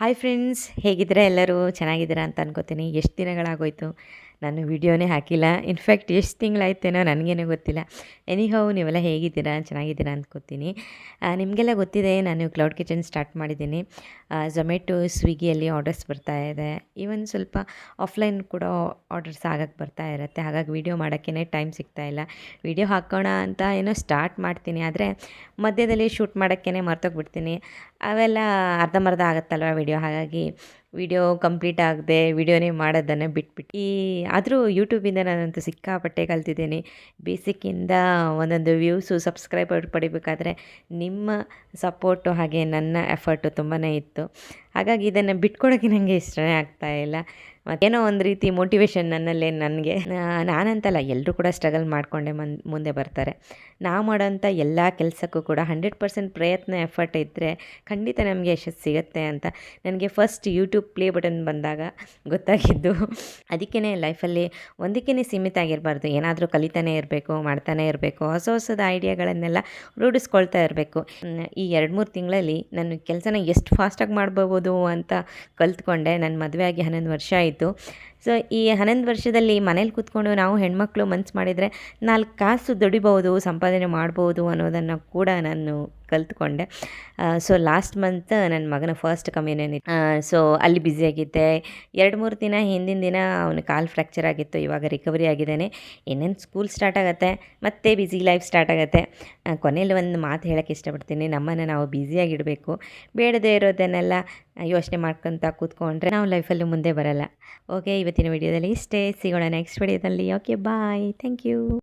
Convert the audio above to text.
Hi friends ಹೇಗಿದ್ದೀರಾ ಎಲ್ಲರೂ? ಚೆನ್ನಾಗಿದ್ದೀರಾ ಅಂತ ಅನ್ಕೋತೀನಿ. ಎಷ್ಟು ದಿನಗಳಾಗೋಯ್ತು? ನಾನು ವಿಡಿಯೋನೇ ಹಾಕಿಲ್ಲ. ಇನ್ಫ್ಯಾಕ್ಟ್ ಎಷ್ಟು ತಿಂಗಳಾಯ್ತೇನೋ ನನಗೇನು ಗೊತ್ತಿಲ್ಲ. ಎನಿಹೌ ನೀವೆಲ್ಲ ಹೇಗಿದ್ದೀರಾ? ಚೆನ್ನಾಗಿದ್ದೀರಾ ಅಂದ್ಕೋತೀನಿ ನಿಮಗೆಲ್ಲ ಗೊತ್ತಿದೆ, ನಾನು ಕ್ಲೌಡ್ ಕಿಚನ್ ಸ್ಟಾರ್ಟ್ ಮಾಡಿದ್ದೀನಿ. ಝೊಮ್ಯಾಟೊ ಸ್ವಿಗ್ಗಿಯಲ್ಲಿ ಆರ್ಡರ್ಸ್ ಬರ್ತಾ ಇದೆ. ಈವನ್ ಸ್ವಲ್ಪ ಆಫ್ಲೈನ್ ಕೂಡ ಆರ್ಡರ್ಸ್ ಆಗಕ್ಕೆ ಬರ್ತಾ ಇರುತ್ತೆ. ಹಾಗಾಗಿ ವೀಡಿಯೋ ಮಾಡೋಕ್ಕೇ ಟೈಮ್ ಸಿಗ್ತಾ ಇಲ್ಲ. ವೀಡಿಯೋ ಹಾಕೋಣ ಅಂತ ಏನೋ ಸ್ಟಾರ್ಟ್ ಮಾಡ್ತೀನಿ. ಆದರೆ ಮಧ್ಯದಲ್ಲಿ ಶೂಟ್ ಮಾಡೋಕ್ಕೇ ಮರ್ತೋಗ್ಬಿಡ್ತೀನಿ. ಅವೆಲ್ಲ ಅರ್ಧಂಬರ್ಧ ಆಗುತ್ತಲ್ವ ವಿಡಿಯೋ ಹಾಗಾಗಿ ವಿಡಿಯೋ ಕಂಪ್ಲೀಟ್ ಆಗದೆ ವಿಡಿಯೋನೇ ಮಾಡೋದನ್ನು ಬಿಟ್ಬಿಟ್ಟು. ಈ ಆದರೂ ಯೂಟ್ಯೂಬಿಂದ ನಾನಂತೂ ಸಿಕ್ಕಾಪಟ್ಟೆ ಕಲ್ತಿದ್ದೀನಿ. ಬೇಸಿಕ್ಕಿಂದ ಒಂದೊಂದು ವ್ಯೂಸು, ಸಬ್ಸ್ಕ್ರೈಬರ್ ಪಡಿಬೇಕಾದ್ರೆ ನಿಮ್ಮ ಸಪೋರ್ಟು ಹಾಗೆ ನನ್ನ ಎಫರ್ಟು ತುಂಬಾ ಇತ್ತು. ಹಾಗಾಗಿ ಇದನ್ನು ಬಿಟ್ಕೊಡೋಕ್ಕೆ ನನಗೆ ಇಷ್ಟನೇ ಆಗ್ತಾ ಇಲ್ಲ. ಮತ್ತೇನೋ ಒಂದು ರೀತಿ ಮೋಟಿವೇಶನ್ ನನ್ನಲ್ಲೇ ನನಗೆ. ನಾನಂತಲ್ಲ ಎಲ್ಲರೂ ಕೂಡ ಸ್ಟ್ರಗಲ್ ಮಾಡಿಕೊಂಡೆ ಮನ್, ಮುಂದೆ ಬರ್ತಾರೆ. ನಾವು ಮಾಡೋಂಥ ಎಲ್ಲ ಕೆಲಸಕ್ಕೂ ಕೂಡ ಹಂಡ್ರೆಡ್ ಪರ್ಸೆಂಟ್ ಪ್ರಯತ್ನ ಎಫರ್ಟ್ ಇದ್ದರೆ ಖಂಡಿತ ನಮಗೆ ಯಶಸ್ಸು ಸಿಗುತ್ತೆ ಅಂತ. ನನಗೆ ಫಸ್ಟ್ ಯೂಟ್ಯೂಬ್ ಪ್ಲೇ ಬಟನ್ ಬಂದಾಗ ಗೊತ್ತಾಗಿದ್ದು. ಅದಕ್ಕೇ ಲೈಫಲ್ಲಿ ಒಂದಕ್ಕೇ ಸೀಮಿತ ಆಗಿರಬಾರ್ದು. ಏನಾದರೂ ಕಲಿತಾನೇ ಇರಬೇಕು, ಮಾಡ್ತಾನೆ ಇರಬೇಕು, ಹೊಸ ಹೊಸದ ಐಡಿಯಾಗಳನ್ನೆಲ್ಲ ರೂಢಿಸ್ಕೊಳ್ತಾ ಇರಬೇಕು. ಈ ಎರಡು ಮೂರು ತಿಂಗಳಲ್ಲಿ ನಾನು ಕೆಲಸನ ಎಷ್ಟು ಫಾಸ್ಟಾಗಿ ಮಾಡ್ಬೋದು ಅಂತ ಕಲ್ತ್ಕೊಂಡೆ. ನನ್ನ ಮದುವೆ ಆಗಿ ಹನ್ನೊಂದು ವರ್ಷ ಆಯಿತು. ಸೊ ಈ ಹನ್ನೊಂದು ವರ್ಷದಲ್ಲಿ ಮನೇಲಿ ಕೂತ್ಕೊಂಡು ನಾವು ಹೆಣ್ಮಕ್ಳು ಮನ್ಸು ಮಾಡಿದರೆ ನಾಲ್ಕು ಕಾಸು ದುಡಿಬೋದು, ಸಂಪಾದನೆ ಮಾಡ್ಬೋದು ಅನ್ನೋದನ್ನು ಕೂಡ ನಾನು ಕಲ್ತ್ಕೊಂಡೆ. ಸೊ ಲಾಸ್ಟ್ ಮಂತ್ ನನ್ನ ಮಗನ ಫಸ್ಟ್ ಕಮ್ಯುನಿಯನ್ ಸೊ ಅಲ್ಲಿ ಬ್ಯುಸಿಯಾಗಿದ್ದೆ ಎರಡು ಮೂರು ದಿನ ಹಿಂದಿನ ದಿನ ಅವನ ಕಾಲು ಫ್ರ್ಯಾಕ್ಚರ್ ಆಗಿತ್ತು, ಇವಾಗ ರಿಕವರಿ ಆಗಿದ್ದಾನೆ. ಇನ್ನೇನು ಸ್ಕೂಲ್ ಸ್ಟಾರ್ಟ್ ಆಗುತ್ತೆ? ಮತ್ತೆ ಬ್ಯುಸಿ ಲೈಫ್ ಸ್ಟಾರ್ಟ್ ಆಗುತ್ತೆ. ಕೊನೆಯಲ್ಲಿ ಒಂದು ಮಾತು ಹೇಳೋಕ್ಕೆ ಇಷ್ಟಪಡ್ತೀನಿ. ನಮ್ಮನ್ನು ನಾವು ಬ್ಯುಸಿಯಾಗಿಡಬೇಕು ಬೇಡದೇ ಇರೋದನ್ನೆಲ್ಲ ಯೋಚನೆ ಮಾಡ್ಕೊತ ಕೂತ್ಕೊಂಡ್ರೆ ನಾವು ಲೈಫಲ್ಲಿ ಮುಂದೆ ಬರಲ್ಲ. ಓಕೆ ಇವತ್ತಿನ ವಿಡಿಯೋದಲ್ಲಿ ಇಷ್ಟೇ. ಸಿಗೋಣ ನೆಕ್ಸ್ಟ್ ವಿಡಿಯೋದಲ್ಲಿ ಓಕೆ ಬಾಯ್ ಥ್ಯಾಂಕ್ ಯು